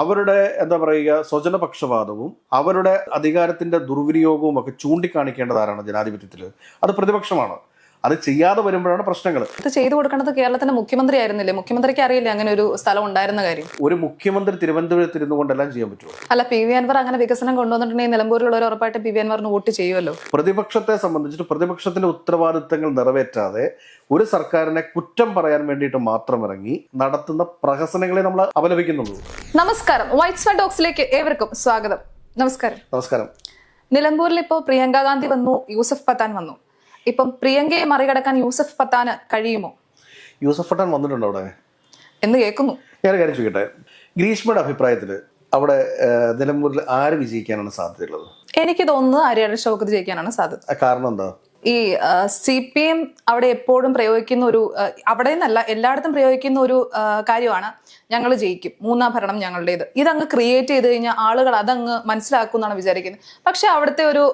അവരുടെ എന്താ പറയുക സ്വജനപക്ഷപാതവും അവരുടെ അധികാരത്തിന്റെ ദുർവിനിയോഗവും ഒക്കെ ചൂണ്ടിക്കാണിക്കേണ്ടതാരാണ് ജനാധിപത്യത്തിൽ അത് പ്രതിപക്ഷമാണ്. അത് ചെയ്യാതെ വരുമ്പോഴാണ് പ്രശ്നങ്ങൾ. ഇത് ചെയ്തു കൊടുക്കേണ്ടത് കേരളത്തിന്റെ മുഖ്യമന്ത്രി ആയിരുന്നില്ലേ? മുഖ്യമന്ത്രിക്ക് അറിയില്ല അങ്ങനെ ഒരു സ്ഥലം ഉണ്ടായിരുന്ന കാര്യം? ഒരു മുഖ്യമന്ത്രി തിരുവനന്തപുരത്ത് ഇരുന്നു കൊണ്ടെല്ലാം ചെയ്യാൻ പറ്റുമോ? അല്ല പി വി അൻവർ അങ്ങനെ വികസനം കൊണ്ടുവന്നിട്ടുണ്ടെങ്കിൽ നിലമ്പൂരിലുള്ളവർ ഉറപ്പായിട്ട് പി വി അൻവറിന് വോട്ട് ചെയ്യുമല്ലോ? പ്രതിപക്ഷത്തെ സംബന്ധിച്ചിട്ട് പ്രതിപക്ഷത്തിന്റെ ഉത്തരവാദിത്തങ്ങൾ നിറവേറ്റാതെ ഒരു സർക്കാരിനെ കുറ്റം പറയാൻ വേണ്ടിയിട്ട് മാത്രം ഇറങ്ങി നടത്തുന്ന പ്രഹസനങ്ങളെ നമ്മൾ അപലപിക്കുന്നുള്ളൂ. നമസ്കാരം. വൈറ്റ് സ്വാൻ ടോക്സിലേക്ക് ഏവർക്കും സ്വാഗതം. നമസ്കാരം. നമസ്കാരം. നിലമ്പൂരിൽ ഇപ്പോൾ പ്രിയങ്ക ഗാന്ധി വന്നു യൂസഫ് പത്താൻ വന്നു. ഇപ്പം പ്രിയങ്കയെ മറികടക്കാൻ യൂസഫ് പത്താന് കഴിയുമോ? യൂസഫ് പത്താൻ വന്നിട്ടുണ്ടോ അവിടെ? എന്ന് കേൾക്കുന്നു. ഞാൻ കാര്യം ചോദിക്കട്ടെ. ഗ്രീഷ്മയുടെ അഭിപ്രായത്തിൽ അവിടെ നിലമ്പൂരിൽ ആര് വിജയിക്കാനാണ് സാധ്യതയുള്ളത്? എനിക്ക് തോന്നുന്നത് ആര്യാടൻ ഷൗക്കത്ത് ജയിക്കാനാണ് സാധ്യത. കാരണം എന്താ? ഈ സി പി എം അവിടെ എപ്പോഴും പ്രയോഗിക്കുന്ന ഒരു അവിടെ നിന്നല്ല എല്ലായിടത്തും പ്രയോഗിക്കുന്ന ഒരു കാര്യമാണ് ഞങ്ങൾ ജയിക്കും. മൂന്നാം ഭരണം ഞങ്ങളുടേത്. ഇതങ്ങ് ക്രിയേറ്റ് ചെയ്ത് കഴിഞ്ഞാൽ ആളുകൾ അതങ്ങ് മനസ്സിലാക്കും എന്നാണ് വിചാരിക്കുന്നത്. പക്ഷെ അവിടുത്തെ ഒരു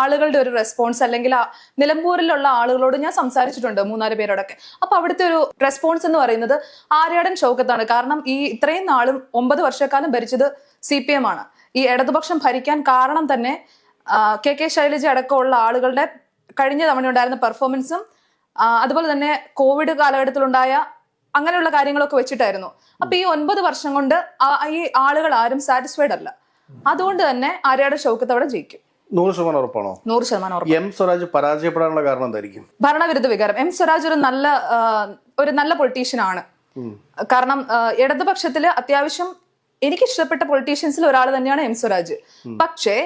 ആളുകളുടെ ഒരു റെസ്പോൺസ് അല്ലെങ്കിൽ നിലമ്പൂരിലുള്ള ആളുകളോട് ഞാൻ സംസാരിച്ചിട്ടുണ്ട് മൂന്നാൽ പേരോടൊക്കെ. അപ്പൊ അവിടുത്തെ ഒരു റെസ്പോൺസ് എന്ന് പറയുന്നത് ആര്യാടൻ ഷൗക്കത്താണ് കാരണം ഈ ഇത്രയും നാളും ഒമ്പത് വർഷക്കാലം ഭരിച്ചത് സി പി എം ആണ്. ഈ ഇടതുപക്ഷം ഭരിക്കാൻ കാരണം തന്നെ കെ കെ ശൈലജ അടക്കമുള്ള ആളുകളുടെ കഴിഞ്ഞ തവണ ഉണ്ടായിരുന്ന പെർഫോമൻസും അതുപോലെ തന്നെ കോവിഡ് കാലഘട്ടത്തിലുണ്ടായ അങ്ങനെയുള്ള കാര്യങ്ങളൊക്കെ വെച്ചിട്ടായിരുന്നു. അപ്പൊ ഈ ഒൻപത് വർഷം കൊണ്ട് ഈ ആളുകൾ ആരും സാറ്റിസ്ഫൈഡ് അല്ല. അതുകൊണ്ട് തന്നെ ആര്യയുടെ ഷൗക്കത്ത് അവിടെ ജയിക്കും. നൂറ് ശതമാനം ഉറപ്പാണോ? നൂറ് ശതമാനം ഉറപ്പ് എം സ്വരാജ് പരാജയപ്പെടാനുള്ള കാരണം എന്തായിരിക്കും? ഭരണവിരുദ്ധ വികാരം. എം സ്വരാജ് ഒരു നല്ല ഒരു നല്ല പൊളിറ്റീഷ്യൻ ആണ്. കാരണം ഇടതുപക്ഷത്തിൽ അത്യാവശ്യം എനിക്ക് ഇഷ്ടപ്പെട്ട പൊളിറ്റീഷ്യൻസിൽ ഒരാൾ തന്നെയാണ് എം സ്വരാജ്. പക്ഷേ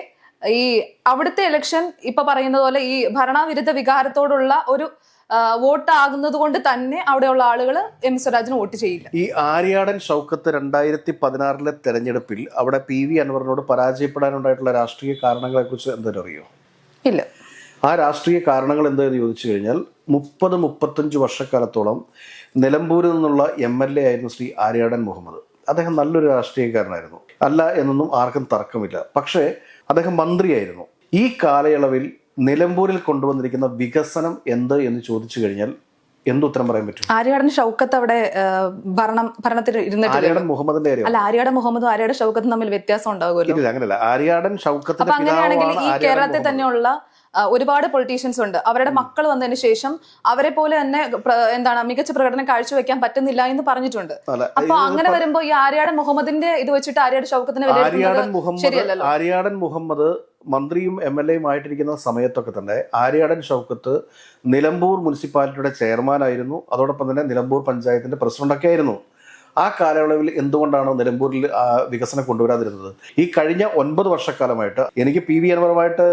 ഈ അവിടുത്തെ ഇലക്ഷൻ ഇപ്പൊ പറയുന്നത് പോലെ ഈ ഭരണവിരുദ്ധ വികാരത്തോടുള്ള ഒരു വോട്ട് ആകുന്നത് കൊണ്ട് തന്നെ അവിടെയുള്ള ആളുകൾ എം. സ്വരാജിന് വോട്ട് ചെയ്യില്ല. ഈ ആര്യാടൻ ഷൗക്കത്ത് രണ്ടായിരത്തി പതിനാറിലെ തെരഞ്ഞെടുപ്പിൽ അവിടെ പി വി അൻവറിനോട് പരാജയപ്പെടാനുണ്ടായിട്ടുള്ള രാഷ്ട്രീയ കാരണങ്ങളെ കുറിച്ച് എന്തെങ്കിലും അറിയോ ഇല്ല. ആ രാഷ്ട്രീയ കാരണങ്ങൾ എന്താണെന്ന് ചോദിച്ചു കഴിഞ്ഞാൽ മുപ്പത് മുപ്പത്തഞ്ച് വർഷക്കാലത്തോളം നിലമ്പൂരിൽ നിന്നുള്ള എം എൽ എ ആയിരുന്നു ശ്രീ ആര്യാടൻ മുഹമ്മദ്. അദ്ദേഹം നല്ലൊരു രാഷ്ട്രീയക്കാരനായിരുന്നു. അല്ല എന്നൊന്നും ആർക്കും തർക്കമില്ല. പക്ഷേ അദ്ദേഹം മന്ത്രിയായിരുന്നു. ഈ കാലയളവിൽ നിലമ്പൂരിൽ കൊണ്ടുവന്നിരിക്കുന്ന വികസനം എന്ത് എന്ന് ചോദിച്ചു കഴിഞ്ഞാൽ എന്തുത്തരം പറയാൻ പറ്റും? ആര്യാടൻ ഷൗക്കത്ത് അവിടെ ഭരണം ഭരണത്തിൽ ഇരുന്നിട്ട് ആര്യാടൻ മുഹമ്മദിന്റെ അല്ല ആര്യാടൻ മുഹമ്മദും ആര്യാടൻ ഷൗക്കത്തും തമ്മിൽ വ്യത്യാസം ഉണ്ടാകുമല്ലോ അങ്ങനെയല്ല. ആര്യാടൻ ഷൗക്കത്ത് അങ്ങനെയാണെങ്കിൽ ഈ കേരളത്തിൽ. തന്നെയുള്ള ഒരുപാട് പൊളിറ്റീഷ്യൻസ് ഉണ്ട്. അവരുടെ മക്കൾ വന്നതിന് ശേഷം അവരെ പോലെ തന്നെ എന്താണ് മികച്ച പ്രകടനം കാഴ്ചവെക്കാൻ പറ്റുന്നില്ല എന്ന് പറഞ്ഞിട്ടുണ്ട്. അപ്പൊ അങ്ങനെ വരുമ്പോ ഈ ആര്യാടൻ മുഹമ്മദിന്റെ ഇത് വെച്ചിട്ട് ആര്യാട് ഷൗക്കത്തിനെ ആര്യാടൻ മുഹമ്മദ് ശരിയല്ലല്ലോ? ആര്യാടൻ മുഹമ്മദ് മന്ത്രിയും എം എൽ എയും ആയിട്ടിരിക്കുന്ന സമയത്തൊക്കെ തന്നെ ആര്യാടൻ ഷൗക്കത്ത് നിലമ്പൂർ മുനിസിപ്പാലിറ്റിയുടെ ചെയർമാനായിരുന്നു അതോടൊപ്പം തന്നെ നിലമ്പൂർ പഞ്ചായത്തിന്റെ പ്രസിഡന്റൊക്കെ ആയിരുന്നു. ആ കാലയളവിൽ എന്തുകൊണ്ടാണ് നിലമ്പൂരിൽ വികസനം കൊണ്ടുവരാതിരുന്നത്? ഈ കഴിഞ്ഞ ഒൻപത് വർഷക്കാലമായിട്ട് എനിക്ക് പി വി അൻവറുമായിട്ട്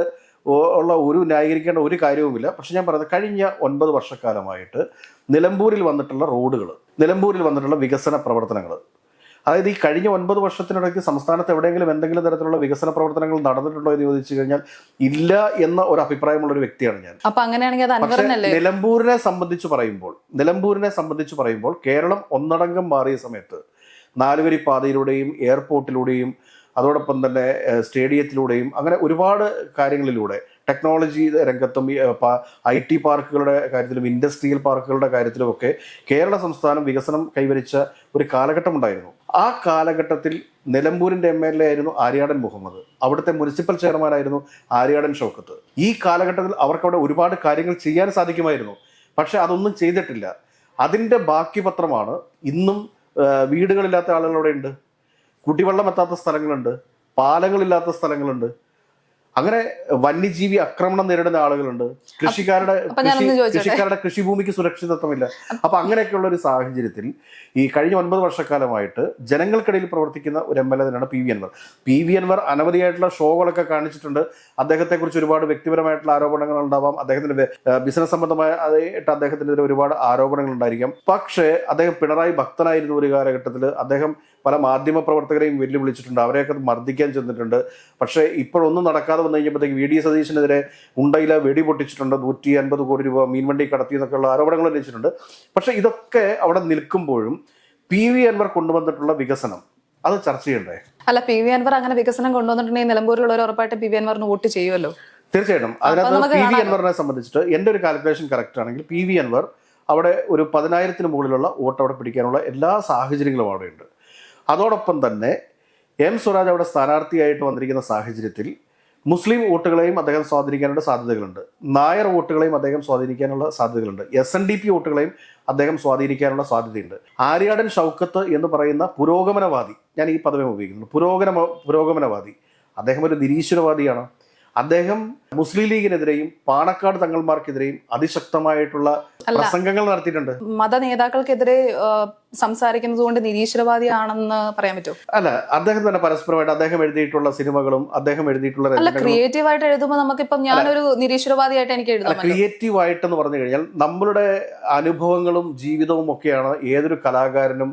ഉള്ള ഒരു ന്യായീകരിക്കേണ്ട ഒരു കാര്യവുമില്ല. പക്ഷെ ഞാൻ പറയുന്നത് കഴിഞ്ഞ ഒൻപത് വർഷക്കാലമായിട്ട് നിലമ്പൂരിൽ വന്നിട്ടുള്ള റോഡുകൾ നിലമ്പൂരിൽ വന്നിട്ടുള്ള വികസന പ്രവർത്തനങ്ങൾ. അതായത് ഈ കഴിഞ്ഞ ഒൻപത് വർഷത്തിനിടയ്ക്ക് സംസ്ഥാനത്ത് എവിടെയെങ്കിലും എന്തെങ്കിലും തരത്തിലുള്ള വികസന പ്രവർത്തനങ്ങൾ നടന്നിട്ടുണ്ടോ എന്ന് ചോദിച്ചു കഴിഞ്ഞാൽ ഇല്ല എന്ന ഒരു അഭിപ്രായമുള്ള ഒരു വ്യക്തിയാണ് ഞാൻ. പക്ഷെ നിലമ്പൂരിനെ സംബന്ധിച്ച് പറയുമ്പോൾ നിലമ്പൂരിനെ സംബന്ധിച്ച് പറയുമ്പോൾ കേരളം ഒന്നടങ്കം മാറിയ സമയത്ത് നാലുവരി പാതയിലൂടെയും എയർപോർട്ടിലൂടെയും അതോടൊപ്പം തന്നെ സ്റ്റേഡിയത്തിലൂടെയും അങ്ങനെ ഒരുപാട് കാര്യങ്ങളിലൂടെ ടെക്നോളജി രംഗത്തും ഐ ടി പാർക്കുകളുടെ കാര്യത്തിലും ഇൻഡസ്ട്രിയൽ പാർക്കുകളുടെ കാര്യത്തിലുമൊക്കെ കേരള സംസ്ഥാനം വികസനം കൈവരിച്ച ഒരു കാലഘട്ടം ഉണ്ടായിരുന്നു ആ കാലഘട്ടത്തിൽ നിലമ്പൂരിന്റെ എം എൽ എ ആയിരുന്നു ആര്യാടൻ മുഹമ്മദ്. അവിടുത്തെ മുനിസിപ്പൽ ചെയർമാനായിരുന്നു ആര്യാടൻ ഷോക്കത്ത്. ഈ കാലഘട്ടത്തിൽ അവർക്ക് അവിടെ ഒരുപാട് കാര്യങ്ങൾ ചെയ്യാൻ സാധിക്കുമായിരുന്നു. പക്ഷെ അതൊന്നും ചെയ്തിട്ടില്ല. അതിന്റെ ബാക്കി പത്രമാണ് ഇന്നും വീടുകളില്ലാത്ത ആളുകളവിടെ ഉണ്ട്. കുടിവെള്ളം എത്താത്ത സ്ഥലങ്ങളുണ്ട് പാലങ്ങളില്ലാത്ത സ്ഥലങ്ങളുണ്ട്. അങ്ങനെ വന്യജീവി ആക്രമണം നേരിടുന്ന ആളുകളുണ്ട്. കൃഷിക്കാരുടെ? കൃഷിക്കാരുടെ കൃഷിഭൂമിക്ക് സുരക്ഷിതത്വമില്ല. അപ്പൊ അങ്ങനെയൊക്കെയുള്ള ഒരു സാഹചര്യത്തിൽ ഈ കഴിഞ്ഞ ഒൻപത് വർഷക്കാലമായിട്ട് ജനങ്ങൾക്കിടയിൽ പ്രവർത്തിക്കുന്ന ഒരു എം എൽ എ തന്നെയാണ് P V Anvar. P V Anvar അനവധിയായിട്ടുള്ള ഷോകളൊക്കെ കാണിച്ചിട്ടുണ്ട്. അദ്ദേഹത്തെക്കുറിച്ച് ഒരുപാട് വ്യക്തിപരമായിട്ടുള്ള ആരോപണങ്ങൾ ഉണ്ടാവാം. അദ്ദേഹത്തിന്റെ ബിസിനസ് സംബന്ധമായ ബിസിനസ് സംബന്ധമായിട്ട് അദ്ദേഹത്തിനെതിരെ ഒരുപാട് ആരോപണങ്ങൾ ഉണ്ടായിരിക്കാം. പക്ഷേ അദ്ദേഹം പിണറായി ഭക്തനായിരുന്നു ഒരു കാലഘട്ടത്തിൽ അദ്ദേഹം പല മാധ്യമ പ്രവർത്തകരെയും വെല്ലുവിളിച്ചിട്ടുണ്ട്. അവരെയൊക്കെ മർദ്ദിക്കാൻ ചെന്നിട്ടുണ്ട്. പക്ഷേ ഇപ്പോഴൊന്നും നടക്കാതെ വന്നു കഴിഞ്ഞപ്പോഴത്തേക്ക് വി ഡി സതീശനെതിരെ ഉണ്ടയില വെടി പൊട്ടിച്ചിട്ടുണ്ട്. നൂറ്റി അൻപത് കോടി രൂപ മീൻവണ്ടി കടത്തി എന്നൊക്കെയുള്ള ആരോപണങ്ങൾ ഉന്നയിച്ചിട്ടുണ്ട്. പക്ഷേ ഇതൊക്കെ അവിടെ നിൽക്കുമ്പോഴും പി വി അൻവർ കൊണ്ടുവന്നിട്ടുള്ള വികസനം അത് ചർച്ച ചെയ്യണ്ടേ? അല്ല പി വി അൻവർ അങ്ങനെ വികസനം കൊണ്ടുവന്നിട്ടുണ്ടെങ്കിൽ നിലമ്പൂരിലുള്ളവർ ഉറപ്പായിട്ട് പി വി അൻവറിന് വോട്ട് ചെയ്യുമല്ലോ? തീർച്ചയായിട്ടും. അതിനകത്ത് പി വി അൻവറിനെ സംബന്ധിച്ചിട്ട് എന്റെ ഒരു കാൽക്കുലേഷൻ കറക്റ്റ് ആണെങ്കിൽ പി വി അൻവർ അവിടെ ഒരു പതിനായിരത്തിന് മുകളിലുള്ള വോട്ട് അവിടെ പിടിക്കാനുള്ള എല്ലാ സാഹചര്യങ്ങളും അവിടെയുണ്ട്. അതോടൊപ്പം തന്നെ എം സ്വരാജ് അവിടെ സ്ഥാനാർത്ഥിയായിട്ട് വന്നിരിക്കുന്ന സാഹചര്യത്തിൽ മുസ്ലിം വോട്ടുകളെയും അദ്ദേഹം സ്വാധീനിക്കാനുള്ള സാധ്യതകളുണ്ട്. നായർ വോട്ടുകളെയും അദ്ദേഹം സ്വാധീനിക്കാനുള്ള സാധ്യതകളുണ്ട്. എസ് എൻ ഡി പി വോട്ടുകളെയും അദ്ദേഹം സ്വാധീനിക്കാനുള്ള സാധ്യതയുണ്ട്. ആര്യാടൻ ഷൗക്കത്ത് എന്ന് പറയുന്ന പുരോഗമനവാദി ഞാൻ ഈ പദവി ഉപയോഗിക്കുന്നു പുരോഗമന പുരോഗമനവാദി. അദ്ദേഹം ഒരു നിരീശ്വരവാദിയാണ്. അദ്ദേഹം മുസ്ലിം ലീഗിനെതിരെയും പാണക്കാട് തങ്ങൾമാർക്കെതിരെയും അതിശക്തമായിട്ടുള്ള പ്രസംഗങ്ങൾ നടത്തിയിട്ടുണ്ട്. മത നേതാക്കൾക്കെതിരെ സംസാരിക്കുന്നത് കൊണ്ട് നിരീശ്വരവാദിയാണെന്ന് പറയാൻ പറ്റുമോ അല്ല അദ്ദേഹം തന്നെ പരസ്പരമായിട്ട് അദ്ദേഹം എഴുതിയിട്ടുള്ള സിനിമകളും അദ്ദേഹം എഴുതിയിട്ടുള്ള അല്ല ക്രിയേറ്റീവ് ആയിട്ട് എഴുതുമ്പോൾ നമുക്കിപ്പം ഞാനൊരു നിരീശ്വരവാദിയായിട്ട് എനിക്ക് എഴുതാം ക്രിയേറ്റീവ് ആയിട്ടെന്ന് പറഞ്ഞു കഴിഞ്ഞാൽ നമ്മളുടെ അനുഭവങ്ങളും ജീവിതവും ഒക്കെയാണ് ഏതൊരു കലാകാരനും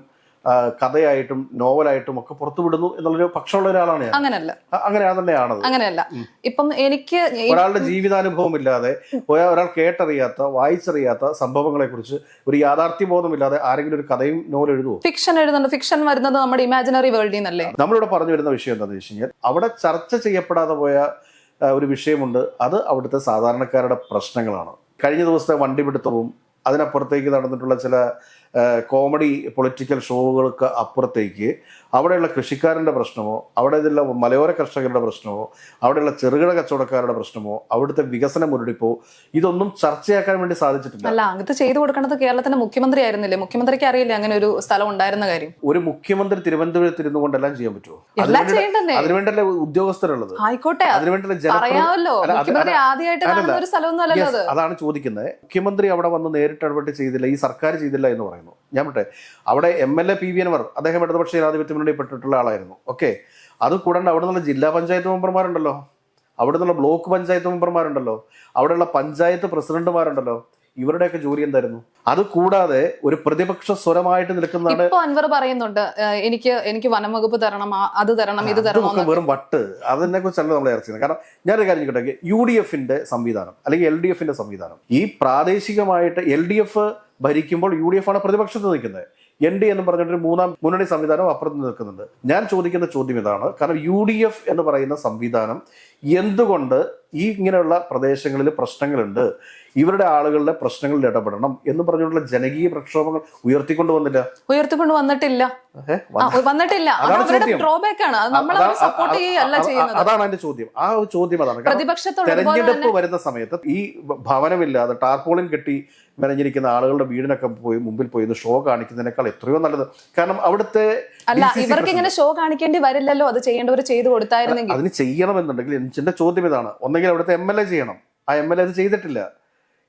കഥയായിട്ടും നോവലായിട്ടും ഒക്കെ പുറത്തുവിടുന്നു എന്നുള്ളൊരു പക്ഷമുള്ള ഒരാളാണ് ഞാൻ. അങ്ങനല്ല. തന്നെയാണ് അങ്ങനെ തന്നെയാണത്. അങ്ങനെയല്ല. ഇപ്പം എനിക്ക് ഒരാളുടെ ജീവിതാനുഭവം ഇല്ലാതെ ഒരാൾ കേട്ടറിയാത്ത വായിച്ചറിയാത്ത സംഭവങ്ങളെ കുറിച്ച് ഒരു യാഥാർത്ഥ്യബോധമില്ലാതെ ആരെങ്കിലും ഒരു കഥയും നോവൽ എഴുതുമോ ഫിക്ഷൻ എഴുതുന്നുണ്ട്. ഫിക്ഷൻ വരുന്നത് നമ്മുടെ ഇമാജിനറി വേൾഡിൽ നിന്നല്ലേ? നമ്മളിവിടെ പറഞ്ഞു വരുന്ന വിഷയം എന്താണെന്ന് വെച്ച് കഴിഞ്ഞാൽ അവിടെ ചർച്ച ചെയ്യപ്പെടാതെ പോയ ഒരു വിഷയമുണ്ട്. അത് അവിടുത്തെ സാധാരണക്കാരുടെ പ്രശ്നങ്ങളാണ്. കഴിഞ്ഞ ദിവസത്തെ വണ്ടിപിടുത്തവും അതിനപ്പുറത്തേക്ക് നടന്നിട്ടുള്ള ചില കോമഡി പൊളിറ്റിക്കൽ ഷോകൾക്ക് അപ്പുറത്തേക്ക് അവിടെയുള്ള കൃഷിക്കാരന്റെ പ്രശ്നമോ അവിടെ ഇതിലുള്ള മലയോര കർഷകരുടെ പ്രശ്നമോ അവിടെയുള്ള ചെറുകിട കച്ചവടക്കാരുടെ പ്രശ്നമോ അവിടുത്തെ വികസന മുരടിപ്പോ ഇതൊന്നും ചർച്ചയാക്കാൻ വേണ്ടി സാധിച്ചിട്ടില്ല. അല്ല അങ്ങനത്തെ ചെയ്തു കൊടുക്കേണ്ടത് കേരളത്തിന്റെ മുഖ്യമന്ത്രി ആയിരുന്നില്ലേ? മുഖ്യമന്ത്രിക്ക് അറിയില്ല അങ്ങനെ ഒരു സ്ഥലം ഉണ്ടായിരുന്ന കാര്യം? ഒരു മുഖ്യമന്ത്രി തിരുവനന്തപുരത്ത് ഇരുന്നു കൊണ്ടെല്ലാം ചെയ്യാൻ പറ്റുമോ അതിനുവേണ്ടല്ലേ ഉദ്യോഗസ്ഥരുള്ളത്? ആയിക്കോട്ടെ അതിനുവേണ്ടല്ലേ അതാണ് ചോദിക്കുന്നത്. മുഖ്യമന്ത്രി അവിടെ വന്ന് നേരിട്ട് ഇടപെട്ട് ചെയ്തില്ല ഈ സർക്കാർ ചെയ്തില്ല എന്ന് പറയുന്നു. ഞാൻ പറ്റേ അവിടെ M L A P V Anvar അദ്ദേഹം ഇടതുപക്ഷ ജനാധിപത്യ മുന്നണിപ്പെട്ടിട്ടുള്ള ആളായിരുന്നു. ഓക്കെ അത് കൂടാണ്ട് അവിടെ നിന്നുള്ള ജില്ലാ പഞ്ചായത്ത് മെമ്പർമാരുണ്ടല്ലോ. അവിടെ നിന്നുള്ള ബ്ലോക്ക് പഞ്ചായത്ത് മെമ്പർമാരുണ്ടല്ലോ. അവിടെയുള്ള പഞ്ചായത്ത് പ്രസിഡന്റുമാരുണ്ടല്ലോ. ഇവരുടെയൊക്കെ ജോലി എന്തായിരുന്നു? അത് കൂടാതെ ഒരു പ്രതിപക്ഷ സ്വരമായിട്ട് നിൽക്കുന്നതാണ് ഇപ്പൊ അൻവർ പറയുന്നുണ്ട് എനിക്ക് എനിക്ക് വനംവകുപ്പ് തരണം അത് തരണം ഇത് തരണം വെറും വട്ട്. അതിനെ കുറിച്ചല്ല നമ്മൾ ചർച്ച ചെയ്യുന്നത് കാരണം ഞാനൊരു കാര്യം ചോട്ടെ യു ഡി എഫിന്റെ സംവിധാനം അല്ലെങ്കിൽ എൽ ഡി എഫിന്റെ സംവിധാനം ഈ പ്രാദേശികമായിട്ട് എൽ ഡി എഫ് ഭരിക്കുമ്പോൾ യു ഡി എഫ് ആണ് പ്രതിപക്ഷത്ത് നിൽക്കുന്നത്. എൻ ഡി എന്ന് പറഞ്ഞിട്ടൊരു മൂന്നാം മുന്നണി സംവിധാനം അപ്പുറത്ത് നിൽക്കുന്നുണ്ട്. ഞാൻ ചോദിക്കുന്ന ചോദ്യം ഇതാണ് കാരണം യു ഡി എഫ് എന്ന് പറയുന്ന സംവിധാനം എന്തുകൊണ്ട് ഈ ഇങ്ങനെയുള്ള പ്രദേശങ്ങളിൽ പ്രശ്നങ്ങളുണ്ട്? ഇവരുടെ ആളുകളുടെ പ്രശ്നങ്ങളിൽ ഇടപെടണം എന്ന് പറഞ്ഞുള്ള ജനകീയ പ്രക്ഷോഭങ്ങൾ ഉയർത്തിക്കൊണ്ട് വന്നില്ല? ഉയർത്തിക്കൊണ്ട് വന്നിട്ടില്ല. വന്നിട്ടില്ല. ഡ്രോബാക്ക് ആണ്. സപ്പോർട്ട് അതാണ് അതിന്റെ ചോദ്യം. ആ ചോദ്യം അതാണ്. തെരഞ്ഞെടുപ്പ് വരുന്ന സമയത്ത് ഈ ഭവനമില്ലാതെ ടാർപോളിൻ കെട്ടി മെനഞ്ഞിരിക്കുന്ന ആളുകളുടെ വീടിനൊക്കെ പോയി മുമ്പിൽ പോയി ഷോ കാണിക്കുന്നതിനേക്കാൾ എത്രയോ നല്ലത്. കാരണം അവിടുത്തെ അല്ല ഇവർക്ക് ഇങ്ങനെ ഷോ കാണിക്കേണ്ടി വരില്ലല്ലോ. അത് ചെയ്യേണ്ടവർ ചെയ്തു കൊടുത്തായിരുന്നെങ്കിൽ. അതിന് ചെയ്യണമെന്നുണ്ടെങ്കിൽ എന്റെ ചോദ്യം ഇതാണ്. ഒന്നെങ്കിൽ അവിടുത്തെ എം എൽ എ ചെയ്യണം. ആ എം എൽ എ അത് ചെയ്തിട്ടില്ല.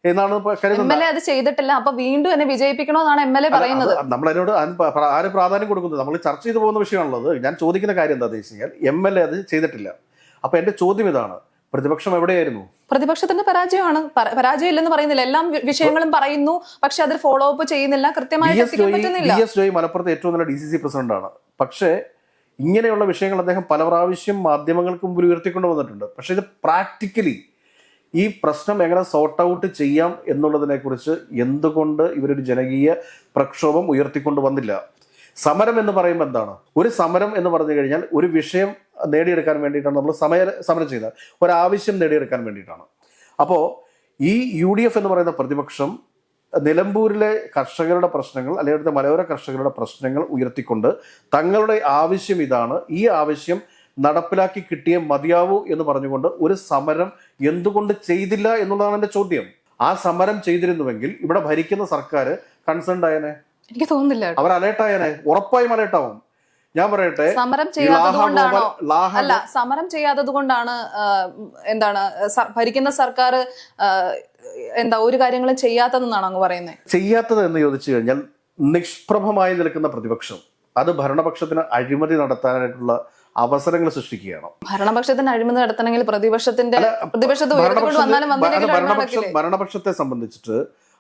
എന്നാണ് കരുതുന്നത്? അത് ചെയ്തിട്ടില്ല. അപ്പൊ വീണ്ടും എന്നെ വിജയിപ്പിക്കണമെന്നാണ് എം എൽ എ പറയുന്നത്. നമ്മൾ അതിനോട് ആരും പ്രാധാന്യം കൊടുക്കുന്നത് നമ്മൾ ചർച്ച ചെയ്തു പോകുന്ന വിഷയമാണുള്ളത്. ഞാൻ ചോദിക്കുന്ന കാര്യം എന്താണെന്ന് വെച്ച് കഴിഞ്ഞാൽ എം എൽ എ അത് ചെയ്തിട്ടില്ല. അപ്പൊ എന്റെ ചോദ്യം ഇതാണ്. പ്രതിപക്ഷം എവിടെയായിരുന്നു? പ്രതിപക്ഷത്തിന്റെ പരാജയമാണ്. പര- പരാജയം ഇല്ലെന്ന് പറയുന്നില്ല. എല്ലാ വിഷയങ്ങളും പറയുന്നു. പക്ഷെ അതിൽ ഫോളോ അപ്പ് ചെയ്യുന്നില്ല. കൃത്യമായി മലപ്പുറത്തെ ഏറ്റവും നല്ല ഡി സി സി പ്രസിഡന്റാണ് പക്ഷേ ഇങ്ങനെയുള്ള വിഷയങ്ങൾ അദ്ദേഹം പല പ്രാവശ്യം മാധ്യമങ്ങൾക്ക് മുമ്പിൽ ഉയർത്തിക്കൊണ്ട് വന്നിട്ടുണ്ട്. പക്ഷേ ഇത് പ്രാക്ടിക്കലി ഈ പ്രശ്നം എങ്ങനെ സോർട്ട് ഔട്ട് ചെയ്യാം എന്നുള്ളതിനെക്കുറിച്ച് എന്തുകൊണ്ട് ഇവരൊരു ജനകീയ പ്രക്ഷോഭം ഉയർത്തിക്കൊണ്ട് വന്നില്ല? സമരം എന്ന് പറയുമ്പോൾ എന്താണ്? ഒരു സമരം എന്ന് പറഞ്ഞു കഴിഞ്ഞാൽ ഒരു വിഷയം നേടിയെടുക്കാൻ വേണ്ടിയിട്ടാണ് നമ്മൾ സമയ സമരം ചെയ്യുന്നത് ഒരാവശ്യം നേടിയെടുക്കാൻ വേണ്ടിയിട്ടാണ്. അപ്പോൾ ഈ യു ഡി എഫ് എന്ന് പറയുന്ന പ്രതിപക്ഷം നിലമ്പൂരിലെ കർഷകരുടെ പ്രശ്നങ്ങൾ അല്ലെങ്കിൽ അവിടുത്തെ മലയോര കർഷകരുടെ പ്രശ്നങ്ങൾ ഉയർത്തിക്കൊണ്ട് തങ്ങളുടെ ആവശ്യം ഇതാണ്. ഈ ആവശ്യം നടപ്പിലാക്കി കിട്ടിയേ മതിയാവൂ എന്ന് പറഞ്ഞുകൊണ്ട് ഒരു സമരം എന്തുകൊണ്ട് ചെയ്തില്ല എന്നുള്ളതാണ് എന്റെ ചോദ്യം. ആ സമരം ചെയ്തിരുന്നുവെങ്കിൽ ഇവിടെ ഭരിക്കുന്ന സർക്കാർ കൺസേൺഡ് ആയനെ? എനിക്ക് തോന്നുന്നില്ല അവർ അവർ അലേർട്ടായനെ ഉറപ്പായും അലേർട്ടാവും ഞാൻ പറയട്ടെ സമരം അല്ല സമരം ചെയ്യാത്തത് കൊണ്ടാണ് എന്താണ് ഭരിക്കുന്ന സർക്കാർ എന്താ ഒരു കാര്യങ്ങളും ചെയ്യാത്തതെന്നാണ് അങ്ങ് പറയുന്നത് ചെയ്യാത്തത് എന്ന് ചോദിച്ചു കഴിഞ്ഞാൽ നിഷ്പ്രഭമായി നിൽക്കുന്ന പ്രതിപക്ഷം. അത് ഭരണപക്ഷത്തിന് അഴിമതി നടത്താനായിട്ടുള്ള അവസരങ്ങൾ സൃഷ്ടിക്കുകയാണ്. ഭരണപക്ഷത്തിന് അഴിമതി നടത്തണമെങ്കിൽ പ്രതിപക്ഷത്തിന്റെ ഭരണപക്ഷ- ഭരണപക്ഷത്തെ സംബന്ധിച്ചിട്ട്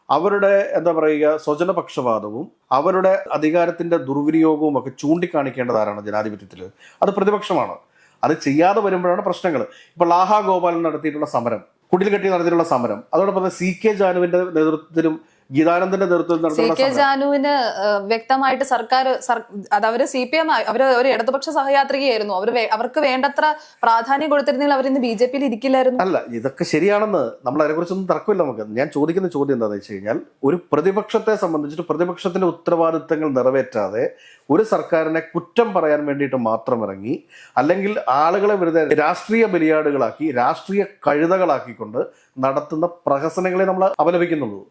അവരുടെ എന്താ പറയുക സ്വജനപക്ഷപാതവും അവരുടെ അധികാരത്തിന്റെ ദുർവിനിയോഗവും ഒക്കെ ചൂണ്ടിക്കാണിക്കേണ്ടത് ആരാണ് ജനാധിപത്യത്തിൽ അത് പ്രതിപക്ഷമാണ്. അത് ചെയ്യാതെ വരുമ്പോഴാണ് പ്രശ്നങ്ങൾ ഇപ്പൊ ലാഹാ ഗോപാലൻ നടത്തിയിട്ടുള്ള സമരം. കുടിൽ കെട്ടി നടത്തിയിട്ടുള്ള സമരം. അതോടൊപ്പം സി കെ ജാനുവിന്റെ നേതൃത്വത്തിലും ഗീതാനന്ദന്റെ നേതൃത്വത്തിൽ നടത്തുന്ന കെ ജാനുവിന് വ്യക്തമായിട്ട് സർക്കാർ സർ- അത് അവർ സി പി എം അവർ ഒരു ഇടതുപക്ഷ സഹയാത്രികയായിരുന്നു. അവർ അവർക്ക് വേണ്ടത്ര പ്രാധാന്യം കൊടുത്തിരുന്നെങ്കിൽ അവർ ഇന്ന് ബി ജെ പിയിൽ ഇരിക്കില്ലായിരുന്നു. അല്ല ഇതൊക്കെ ശരിയാണെന്ന് നമ്മൾ അതിനെക്കുറിച്ചൊന്നും തർക്കമില്ല നമുക്ക്. ഞാൻ ചോദിക്കുന്ന ചോദ്യം എന്താണെന്ന് വെച്ച് കഴിഞ്ഞാൽ ഒരു പ്രതിപക്ഷത്തെ സംബന്ധിച്ചിട്ട് പ്രതിപക്ഷത്തിന്റെ ഉത്തരവാദിത്തങ്ങൾ നിറവേറ്റാതെ ഒരു സർക്കാരിനെ കുറ്റം പറയാൻ വേണ്ടിയിട്ട് മാത്രം ഇറങ്ങി അല്ലെങ്കിൽ ആളുകളെ വെറുതെ രാഷ്ട്രീയ ബലിയാടുകളാക്കി രാഷ്ട്രീയ കഴുതകളാക്കിക്കൊണ്ട് നടത്തുന്ന പ്രഹസനങ്ങളെ നമ്മൾ അപലപിക്കുന്നുള്ളൂ.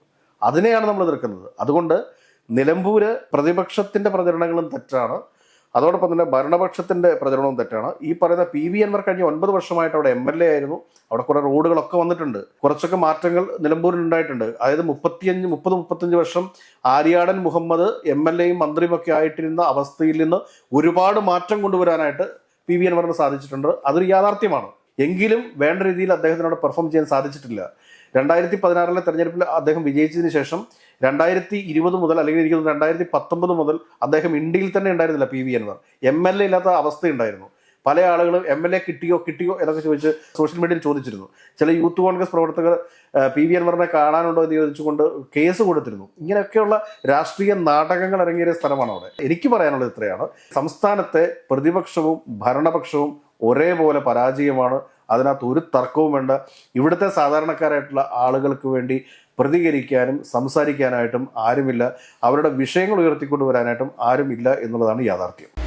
അതിനെയാണ് നമ്മൾ എതിർക്കുന്നത്. അതുകൊണ്ട് നിലമ്പൂര് പ്രതിപക്ഷത്തിന്റെ പ്രചരണങ്ങളും തെറ്റാണ്. അതോടൊപ്പം തന്നെ ഭരണപക്ഷത്തിന്റെ പ്രചരണവും തെറ്റാണ്. ഈ പറയുന്ന പി വി എൻവർ കഴിഞ്ഞ ഒൻപത് വർഷമായിട്ട് അവിടെ എം എൽ എ ആയിരുന്നു. അവിടെ കുറെ റോഡുകളൊക്കെ വന്നിട്ടുണ്ട്. കുറച്ചൊക്കെ മാറ്റങ്ങൾ നിലമ്പൂരിൽ ഉണ്ടായിട്ടുണ്ട്. അതായത് മുപ്പത്തിയഞ്ച് മുപ്പത് മുപ്പത്തഞ്ച് വർഷം ആര്യാടൻ മുഹമ്മദ് എം എൽ എയും മന്ത്രിയും ഒക്കെ ആയിട്ടിരുന്ന അവസ്ഥയിൽ നിന്ന് ഒരുപാട് മാറ്റം കൊണ്ടുവരാനായിട്ട് പി വി എൻവറിന് സാധിച്ചിട്ടുണ്ട്. അതൊരു യാഥാർത്ഥ്യമാണ്. എങ്കിലും വേണ്ട രീതിയിൽ അദ്ദേഹത്തിനോട് പെർഫോം ചെയ്യാൻ സാധിച്ചിട്ടില്ല. രണ്ടായിരത്തി പതിനാറിലെ തെരഞ്ഞെടുപ്പിൽ അദ്ദേഹം വിജയിച്ചതിന് ശേഷം രണ്ടായിരത്തി ഇരുപത് മുതൽ അല്ലെങ്കിൽ തോന്നുന്നു രണ്ടായിരത്തി പത്തൊമ്പത് മുതൽ അദ്ദേഹം ഇന്ത്യയിൽ തന്നെ ഉണ്ടായിരുന്നില്ല P V Anvar M L A ഇല്ലാത്ത അവസ്ഥയുണ്ടായിരുന്നു. പല ആളുകളും എം എൽ എ കിട്ടിയോ കിട്ടിയോ എന്നൊക്കെ ചോദിച്ച് സോഷ്യൽ മീഡിയയിൽ ചോദിച്ചിരുന്നു. ചില യൂത്ത് കോൺഗ്രസ് പ്രവർത്തകർ പി വി അൻവറിനെ കാണാനുണ്ടോ എന്ന് ചോദിച്ചുകൊണ്ട് കേസ് കൊടുത്തിരുന്നു. ഇങ്ങനെയൊക്കെയുള്ള രാഷ്ട്രീയ നാടകങ്ങൾ ഇറങ്ങിയ സ്ഥലമാണ് അവിടെ. എനിക്ക് പറയാനുള്ളത് ഇത്രയാണ്. സംസ്ഥാനത്തെ പ്രതിപക്ഷവും ഭരണപക്ഷവും ഒരേപോലെ പരാജയമാണ്. അതിനകത്ത് ഒരു തർക്കവും വേണ്ട. ഇവിടുത്തെ സാധാരണക്കാരായിട്ടുള്ള ആളുകൾക്ക് വേണ്ടി പ്രതികരിക്കാനും സംസാരിക്കാനായിട്ടും ആരുമില്ല. അവരുടെ വിഷയങ്ങൾ ഉയർത്തിക്കൊണ്ടുവരാനായിട്ടും ആരുമില്ല എന്നുള്ളതാണ് യാഥാർത്ഥ്യം.